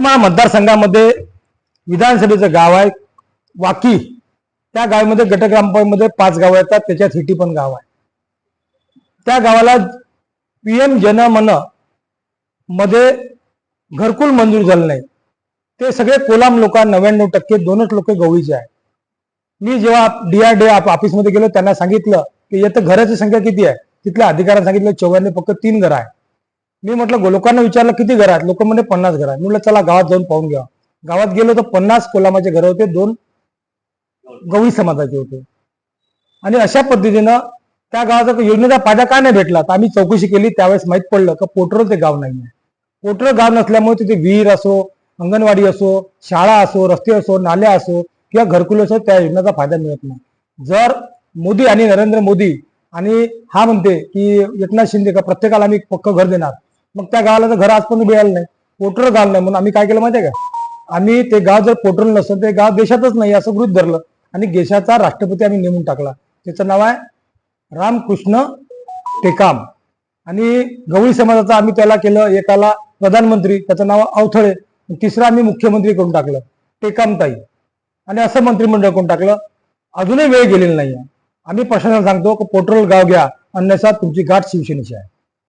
यवतमाळ मतदारसंघामध्ये विधानसभेचं गाव आहे. वाकी. त्या गावामध्ये गटग्रामपंचायतमध्ये पाच गावं येतात. त्याच्यात हिटी पण गाव आहे. त्या गावाला पीएम जनमनमध्ये घरकुल मंजूर झालं नाही. ते सगळे कोलाम लोक नव्याण्णव टक्के दोनच लोक गवळीचे आहे मी जेव्हा डीआरडी ऑफिसमध्ये गेलो त्यांना सांगितलं की येतं घराची संख्या किती आहे? तिथल्या अधिकाऱ्यांना सांगितलं चौघांनी फक्त तीन घरं आहे मी म्हटलं लोकांना विचारलं किती घर आहेत? लोक म्हणजे पन्नास घर आहेत. म्हटलं चला गावात जाऊन पाहून घ्या. गावात गेलो तर पन्नास कोलामाचे घर होते दोन गवळी समाजाचे होते. आणि अशा पद्धतीनं त्या गावाचा योजनेचा फायदा काय नाही भेटला? तर आम्ही चौकशी केली त्यावेळेस माहीत पडलं का पोटरं ते गाव नाही आहे. पोटरं गाव नसल्यामुळे तिथे विहीर असो अंगणवाडी असो शाळा असो रस्ते असो नाल्या असो किंवा घरकुल असो त्या योजनेचा फायदा मिळत नाही. जर मोदी आणि नरेंद्र मोदी आणि हा म्हणते की एकनाथ शिंदे का प्रत्येकाला आम्ही पक्क घर देणार मग त्या गावाला तर घर आजपर्यंत मिळालं नाही. पोटर गाव नाही म्हणून आम्ही काय केलं माहितीये का? आम्ही ते गाव जर पोटरल नसतं ते गाव देशातच नाही असं गृहित धरलं. आणि देशाचा राष्ट्रपती आम्ही नेमून टाकला. त्याचं नाव आहे रामकृष्ण टेकाम. आणि गवळी समाजाचा आम्ही त्याला केलं एकाला प्रधानमंत्री त्याचं नाव अवथळे. तिसरा आम्ही मुख्यमंत्री करून टाकलं टेकामताई. आणि असं मंत्रिमंडळ करून टाकलं. अजूनही वेळ गेलेला नाही आम्ही प्रशासनाला सांगतो की पोटरल गाव घ्या. अन्यथा तुमची गाठ शिवसेनेची आहे.